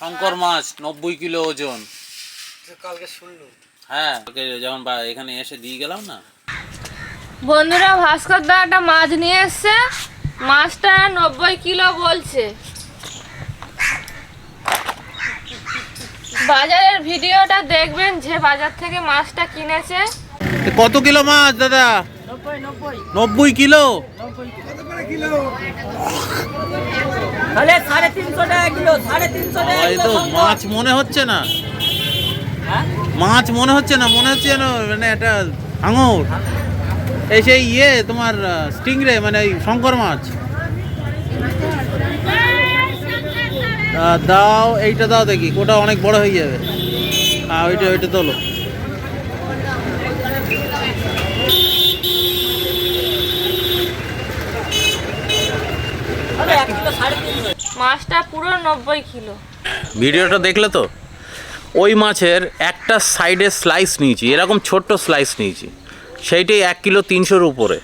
শঙ্কর মাছ নব্বই কিলো ওজন। কালকে হ্যাঁ ওকে যখন বা- এখানে এসে দিয়ে গেলাম না। বন্ধুরা ভাস্কর দা একটা মাছ নিয়ে এসছে। মাছটা নব্বই কিলো বলছে। বাজারের ভিডিওটা দেখবেন যে বাজার থেকে মাছটা কিনেছে। কত কিলো মাছ দাদা? নব্বই কিলো? তো মাছ মনে হচ্ছে না। হ্যাঁ? মাছ মনে হচ্ছে না মনে হচ্ছে যেন মানে একটা আঙুর। এই সেই ইয়ে তোমার স্টিংরে মানে ওই শঙ্কর মাছ। দাও এইটা দাও দেখি ওটা অনেক বড় হয়ে যাবে। হ্যাঁ ওইটা ওইটা তোলো তাহলে এক কিলো সাড়ে তিনশো মাছটা পুরো নব্বই কিলো। ভিডিওটা দেখলে তো? ওই মাছের একটা সাইডে স্লাইস নিয়েছি, এরকম ছোট্ট স্লাইস নিয়েছি। সেইটাই এক কিলো তিনশোর উপরে।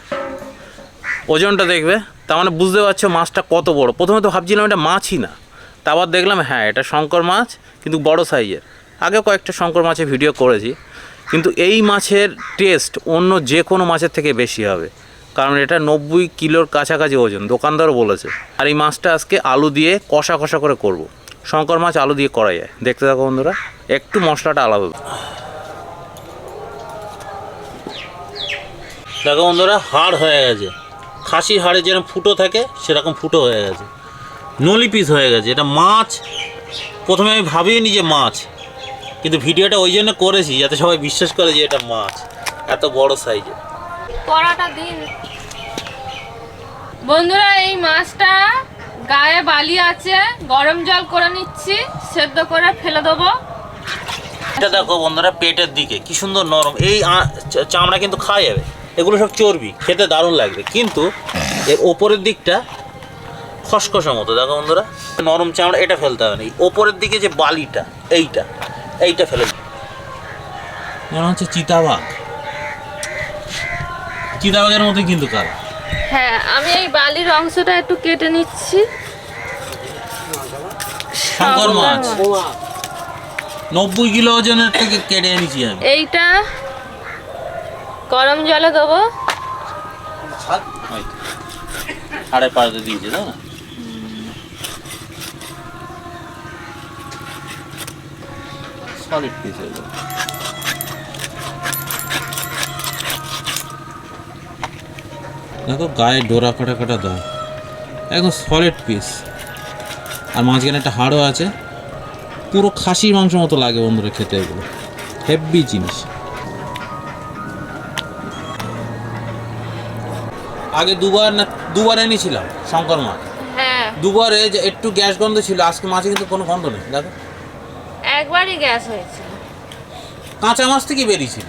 ওজনটা দেখবে, তার মানে বুঝতে পারছ মাছটা কত বড়। প্রথমে তো ভাবছিলাম এটা মাছই না। তারপর দেখলাম হ্যাঁ এটা শঙ্কর মাছ, কিন্তু বড় সাইজের। আগে কয়েকটা শঙ্কর মাছের ভিডিও করেছি, কিন্তু এই মাছের টেস্ট অন্য যে কোনো মাছের থেকে বেশি হবে। কারণ এটা নব্বই কিলোর কাছাকাছি ওজন, দোকানদারও বলেছে। আর এই মাছটা আজকে আলু দিয়ে কষা কষা করে করব। শঙ্কর মাছ আলু দিয়ে করা যায়। দেখতে থাকো বন্ধুরা, একটু মশলাটা আলাদা। দেখো বন্ধুরা, হাড় হয়ে গেছে। খাসির হাড়ে যেরকম ফুটো থাকে, সেরকম ফুটো হয়ে গেছে। নলি পিস হয়ে গেছে। এটা মাছ, প্রথমে আমি ভাবিনি যে মাছ, কিন্তু ভিডিওটা ওই জন্য করেছি, যাতে সবাই বিশ্বাস করে যে এটা মাছ, এত বড় সাইজের কড়াটা দিন। বন্ধুরা এই মাছটা গায়ে বালি আছে গরম জল করে নিচ্ছি সেদ্ধ করে ফেলে দেবো। এটা দেখো বন্ধুরা পেটের দিকে কি সুন্দর নরম। এই আ- চামড়া কিন্তু খাওয়া যাবে। এগুলো সব চর্বি খেতে দারুণ লাগবে। কিন্তু এর ওপরের দিকটা খসখসা মতো। দেখো বন্ধুরা নরম চামড়া এটা ফেলতে হবে না। এই ওপরের দিকে যে বালিটা এইটা এইটা ফেলে দিই। মনে হচ্ছে চিতাবাঘ। চিতাবাঘের মধ্যে কিন্তু কালা হ্যাঁ আমি এই বালির অংশটা একটু কেটে নিচ্ছি। শঙ্কর মাছ। নব্বই কিলো ওজনের থেকে কেটে এনেছি আমি। এইটা গরম জলে দেবো। সাড়ে পাঁচটা দিয়েছে তাই না? সলিড পিস হয়ে দেখো গায়ে ডোরা কাটা কাটা দাও একদম সলিড পিস আর মাঝখানে একটা হাড়ও আছে। পুরো খাসির মাংস মতো লাগে বন্ধুরা খেতে এগুলো। হেভি জিনিস। আগে দুবার না দুবার এনেছিলাম শঙ্কর মাছ হ্যাঁ। দুবারে যে একটু গ্যাস গন্ধ ছিল আজকে মাছে কিন্তু কোনো গন্ধ নেই দেখো। একবারই গ্যাস হয়েছিল কাঁচা মাছ থেকে বেরিয়েছিল।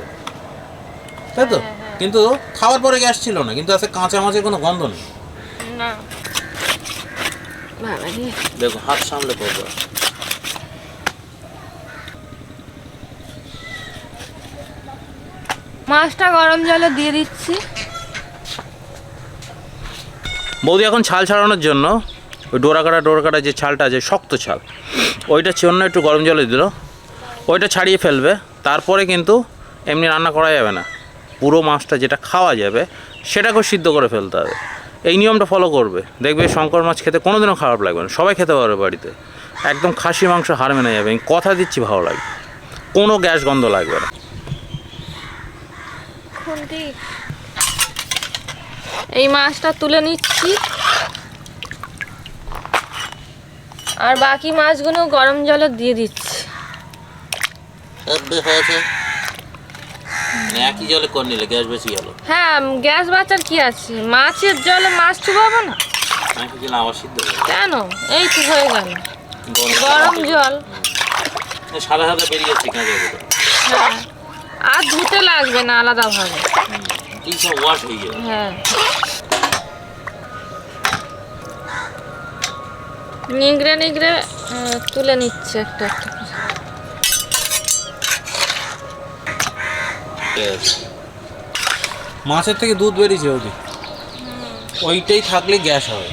তাই তো? হ্যাঁ। কিন্তু খাওয়ার পরে গ্যাস ছিল না কিন্তু আজকে কাঁচা মাছের কোনো গন্ধ নেই। না। দেখো হাত সামলে করব মাছটা গরম জলে দিয়ে দিচ্ছি। বৌদি এখন ছাল ছাড়ানোর জন্য ওই ডোরা কাটা ডোরা কাটা যে ছালটা আছে শক্ত ছাল ওইটা জন্য একটু গরম জলে দিল। ওইটা ছাড়িয়ে ফেলবে তারপরে কিন্তু এমনি রান্না করা যাবে না। পুরো মাছটা যেটা খাওয়া যাবে সেটাকেও সিদ্ধ করে ফেলতে হবে। এই নিয়মটা ফলো করবে। দেখবে শঙ্কর মাছ খেতে কোনোদিনও খারাপ লাগবে না। সবাই খেতে পারবে বাড়িতে। একদম খাসি মাংস হার মেনে যাবে। আমি কথা দিচ্ছি ভালো লাগবে। কোনো গ্যাস গন্ধ লাগবে না। এই মাছটা তুলে নিচ্ছি। আর বাকি মাছগুলো গরম জলে দিয়ে দিচ্ছি। হয়েছে একই জলে করে নিলে? গ্যাস বেশি গেল। হ্যাঁ গ্যাস বাঁচার কি আছে? মাছের জলে মাছ চুবাবো না? আমি আবার সিদ্ধ কেন? এই তো হয়ে গেল। গরম জল সাদা সাদা হ্যাঁ। আর ধুতে লাগবে না আলাদাভাবে। এই সব ওয়াশ হয়ে যাবে হ্যাঁ। নিগড়ে নিগড়ে তুলে নিচ্ছে একটা একটা। মাছের থেকে দুধ বেরিয়েছে ওদি ওইটাই থাকলে গ্যাস হবে।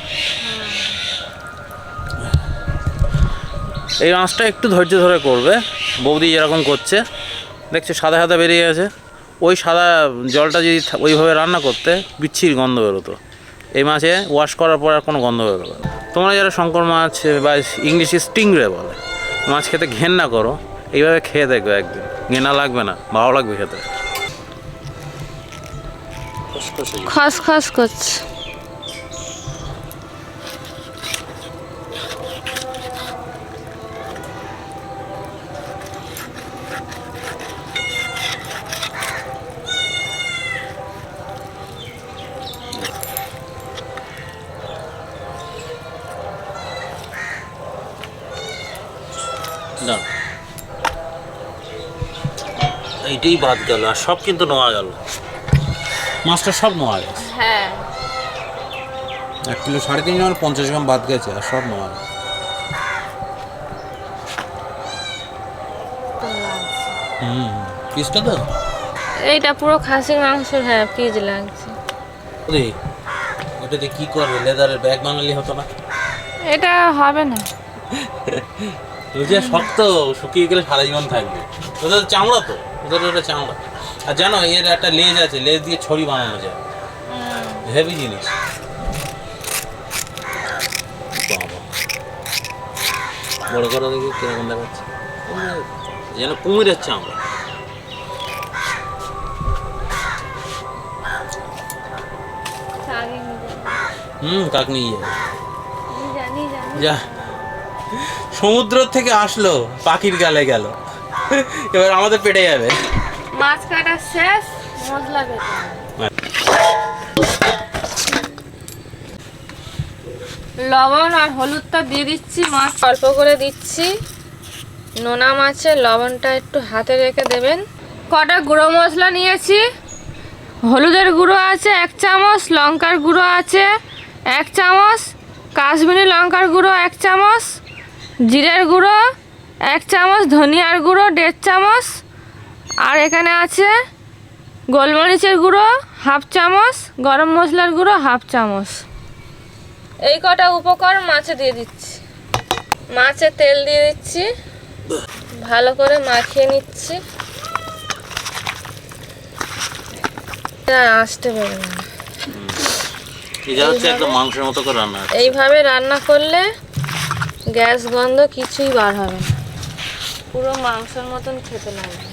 এই মাছটা একটু ধৈর্য ধরে করবে। বৌদি যেরকম করছে, দেখছ সাদা সাদা বেরিয়ে গেছে। ওই সাদা জলটা যদি ওইভাবে রান্না করতে বিচ্ছির গন্ধ বেরোতো। এই মাছে ওয়াশ করার পর আর কোনো গন্ধ বেরোবে না। তোমরা যারা শঙ্কর মাছ বা ইংলিশে স্টিংরে বলে, মাছ খেতে ঘেন্না করো, এইভাবে খেয়ে দেখবে একদিন। ঘেনা লাগবে না, ভালো লাগবে খেতে। খস খস করছে। না। এইটাই বাদ গেল আর সব কিন্তু নোয়া গেল। মাছটা সব নোয়া গেছে হ্যাঁ। এক কিলো সাড়ে তিন জন পঞ্চাশ গ্রাম বাদ গেছে আর সব নোয়া গেছে হুম পিসটা তো? এইটা পুরো খাসির মাংস হ্যাঁ পিজ লাগছে। ওরে ওটাতে কি করবে? লেদারের ব্যাগ বানালে হতো না? এটা হবে না। যে শক্ত শুকিয়ে গেলে সারা জীবন থাকবে। ওদের তো চামড়া তো? ওদের ওটা চামড়া। আর জানো এর একটা লেজ আছে লেজ দিয়ে ছড়ি বানানো যায়। হেভি জিনিস। বড় করে দেখি কীরকম দেখাচ্ছে। যেন কুমির হচ্ছে চামড়া হুম কাক নিয়ে যাবে। যা। সমুদ্র থেকে আসলো পাখির গালে গেল। এবার আমাদের পেটে যাবে। মাছ কাটা শেষ মশলা লবণ আর হলুদটা দিয়ে দিচ্ছি, মাছ অল্প করে দিচ্ছি। নোনা মাছে লবণটা একটু হাতে রেখে দেবেন। কটা গুঁড়ো মশলা নিয়েছি? হলুদের গুঁড়ো আছে এক চামচ, লঙ্কার গুঁড়ো আছে এক চামচ, কাশ্মীরি লঙ্কার গুঁড়ো এক চামচ, জিরের গুঁড়ো এক চামচ, ধনিয়ার গুঁড়ো দেড় চামচ আর এখানে আছে গোলমরিচের গুঁড়ো হাফ চামচ গরম মশলার গুঁড়ো হাফ চামচ। এই কটা উপকরণ মাছে দিয়ে দিচ্ছি। মাছে তেল দিয়ে দিচ্ছি। ভালো করে মাখিয়ে নিচ্ছি। আসতে পারে না। মাংসের মতো করে রান্না এইভাবে রান্না করলে গ্যাস গন্ধ কিছুই বার হবে না। পুরো মাংসের মতন খেতে লাগবে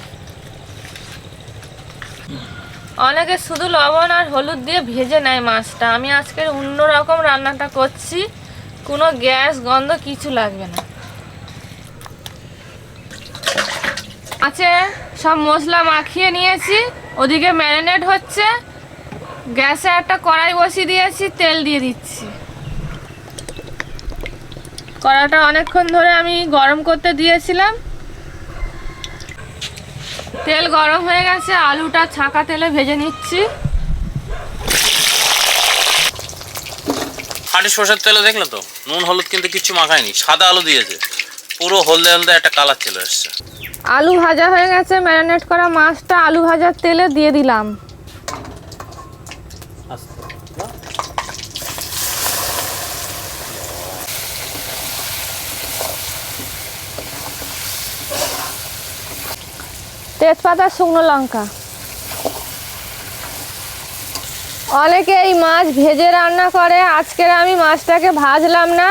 অনেকে শুধু লবণ আর হলুদ দিয়ে ভেজে নেয় মাছটা। আমি আজকের অন্য রকম রান্নাটা করছি। কোনো গ্যাস, গন্ধ কিছু লাগবে না। আছে, সব মশলা মাখিয়ে নিয়েছি। ওদিকে ম্যারিনেট হচ্ছে। গ্যাসে একটা কড়াই বসিয়ে দিয়েছি, তেল দিয়ে দিচ্ছি। কড়াটা অনেকক্ষণ ধরে আমি গরম করতে দিয়েছিলাম। তেল গরম হয়ে গেছে আলুটা ছাঁকা তেলে ভেজে নিচ্ছি। খাঁটি সর্ষের তেলে দেখলে তো? নুন হলুদ কিন্তু কিছু মাখায়নি সাদা আলু দিয়েছে। পুরো হলদে হলদে একটা কালার চলে এসছে। আলু ভাজা হয়ে গেছে ম্যারিনেট করা মাছটা আলু ভাজার তেলে দিয়ে দিলাম। তেজপাতা, শুকনো লঙ্কা। অনেকে এই মাছ ভেজে রান্না করে। আজকের আমি মাছটাকে ভাজলাম না।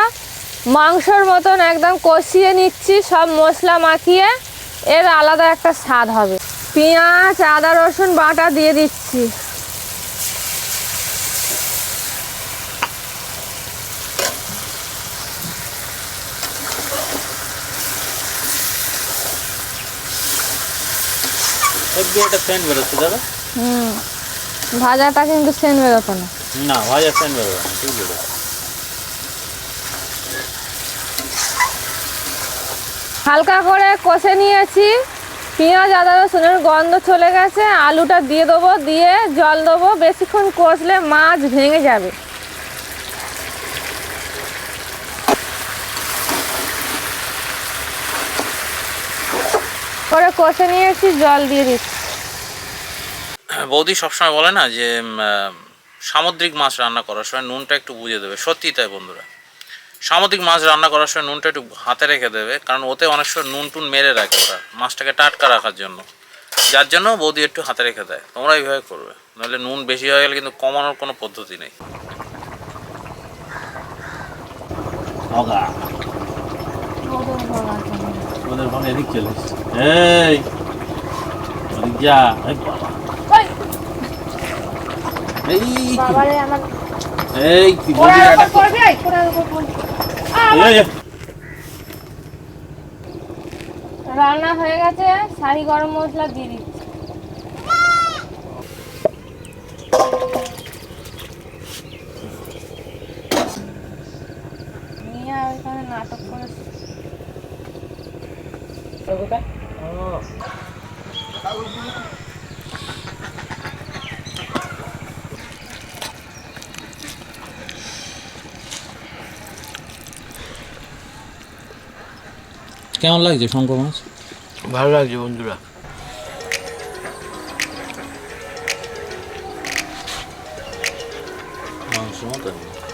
মাংসর মতন একদম কষিয়ে নিচ্ছি, সব মশলা মাখিয়ে। এর আলাদা একটা স্বাদ হবে। পেঁয়াজ, আদা, রসুন বাটা দিয়ে দিচ্ছি। একটু একটা সেন্ট বেরোচ্ছে দাদা। হুম ভাজাটা কিন্তু সেন বেরোতো না। না ভাজা সেন্ট বেরোবে না ঠিক বেরোবে হালকা করে কষে নিয়েছি। পেঁয়াজ আদা রসুনের গন্ধ চলে গেছে। আলুটা দিয়ে দেবো দিয়ে জল দেবো। বেশিক্ষণ কষলে মাছ ভেঙে যাবে। করে কষে নিয়েছি জল দিয়ে দিচ্ছি। বৌদি সবসময় বলে না যে সামুদ্রিক মাছ রান্না করার সময় নুনটা একটু বুঝে দেবে। সত্যি তাই বন্ধুরা। সামুদ্রিক মাছ রান্না করার সময় নুনটা একটু হাতে রেখে দেবে কারণ ওতে অনেক সময় নুন টুন মেরে রাখে ওরা মাছটাকে টাটকা রাখার জন্য। যার জন্য বৌদি একটু হাতে রেখে দেয়। তোমরা এইভাবে করবে। নাহলে নুন বেশি হয়ে গেলে কিন্তু কমানোর কোনো পদ্ধতি নেই। ওদের এদিক চলে এই ওদিক যা। এই এই। রান্না হয়ে গেছে। শাড়ি গরম মশলা দিয়ে দিচ্ছি নিয়ে ওইখানে নাটক করে কেমন লাগছে শঙ্কর মাছ? ভালো লাগছে বন্ধুরা।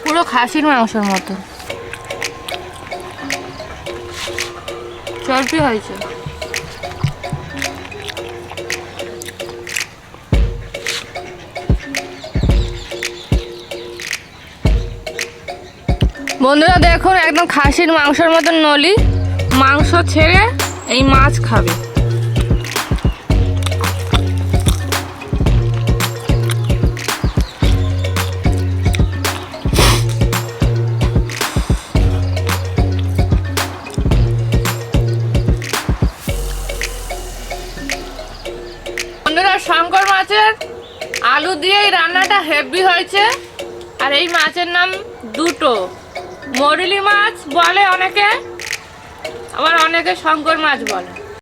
পুরো খাসির মাংসের মতো। চর্বি হয়েছে। বন্ধুরা দেখুন একদম খাসির মাংসের মতন নলি। মাংস ছেড়ে এই মাছ খাবে। হেভি হয়েছে। আর এই মাছের নাম দুটো। মরিলি মাছ বলে অনেকে, আবার অনেকে শঙ্কর মাছ বলে।